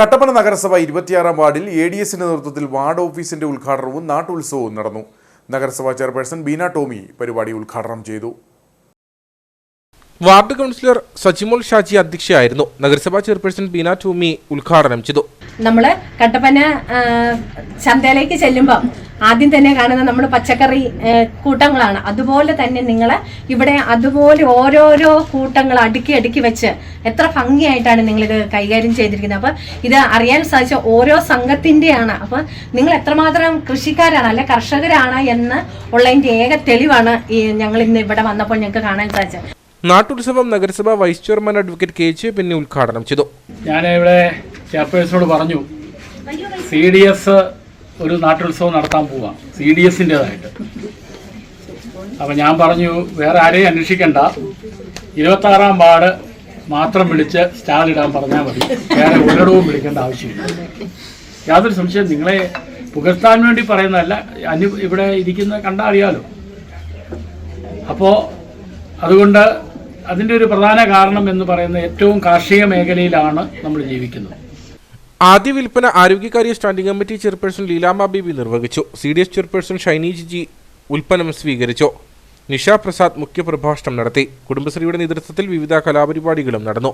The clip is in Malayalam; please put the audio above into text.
കട്ടപ്പന നഗരസഭ ഇരുപത്തിയാറാം വാർഡിൽ എ ഡി എസിന്റെ നേതൃത്വത്തിൽ വാർഡ് ഓഫീസിന്റെ ഉദ്ഘാടനവും നാട്ടുത്സവവും നടന്നു. നഗരസഭാ ചെയർപേഴ്സൺ ബീന ടോമി പരിപാടി ഉദ്ഘാടനം ചെയ്തു. വാർഡ് കൗൺസിലർ സജിമോൾ ഷാജി അധ്യക്ഷയായിരുന്നു. നഗരസഭാ ചെയർപേഴ്സൺ ബീന ടോമി ഉദ്ഘാടനം ചെയ്തു. നമ്മൾ കട്ടപ്പന ചന്തയിലേക്ക് ചെല്ലുമ്പം ആദ്യം തന്നെ കാണുന്ന നമ്മൾ പച്ചക്കറി കൂട്ടങ്ങളാണ്. അതുപോലെ തന്നെ നിങ്ങൾ ഇവിടെ അതുപോലെ ഓരോരോ കൂട്ടങ്ങൾ അടുക്കി അടുക്കി വെച്ച് എത്ര ഭംഗിയായിട്ടാണ് നിങ്ങളിത് കൈകാര്യം ചെയ്തിരിക്കുന്നത്. അപ്പം ഇത് അറിയാൻ സാധിച്ച ഓരോ സംഘത്തിന്റെയാണ് അപ്പം നിങ്ങൾ എത്രമാത്രം കൃഷിക്കാരാണ് അല്ലെ കർഷകരാണ് എന്ന് ഉള്ളതിന്റെ ഏക തെളിവാണ് ഈ ഞങ്ങൾ ഇന്ന് ഇവിടെ വന്നപ്പോൾ ഞങ്ങൾക്ക് കാണാൻ സാധിച്ചത്. നാട്ടുത്സവം നഗരസഭ vice chairman advocate K J പിന്നെ ഉദ്ഘാടനം ചെയ്തു. ഞാൻ ഇവിടെ ചെയർപേഴ്സണോട് പറഞ്ഞു. സി ഡി എസ് ഒരു നാട്ടുത്സവം നടത്താൻ പോവാം. സി ഡി എസിന്റെതായിട്ട് അപ്പം ഞാൻ പറഞ്ഞു വേറെ ആരെയും അന്വേഷിക്കണ്ട. ഇരുപത്താറാം വാർഡ് മാത്രം വിളിച്ച് സ്റ്റാൾ ഇടാൻ പറഞ്ഞാൽ മതി. വേറെ ഒരിടവും വിളിക്കേണ്ട ആവശ്യമില്ല. യാതൊരു സംശയം നിങ്ങളെ പുകഴ്ത്താൻ വേണ്ടി പറയുന്നതല്ല അനു ഇവിടെ ഇരിക്കുന്ന കണ്ട അറിയാലോ. അപ്പോൾ അതുകൊണ്ട് അതിന്റെ ഒരു പ്രധാന കാരണം എന്ന് പറയുന്നത് ഏറ്റവും കാർഷിക മേഖലയിലാണ് നമ്മൾ ജീവിക്കുന്നത്. ആദ്യ വിൽപ്പന ആരോഗ്യകാര്യ standing committee chairperson Leelama Beebi നിർവഹിച്ചു. C D S chairperson Shiny Jiji ഉൽപ്പന്നം സ്വീകരിച്ചു. നിഷ പ്രസാദ് മുഖ്യപ്രഭാഷണം നടത്തി. കുടുംബശ്രീയുടെ നേതൃത്വത്തിൽ വിവിധ കലാപരിപാടികളും നടന്നു.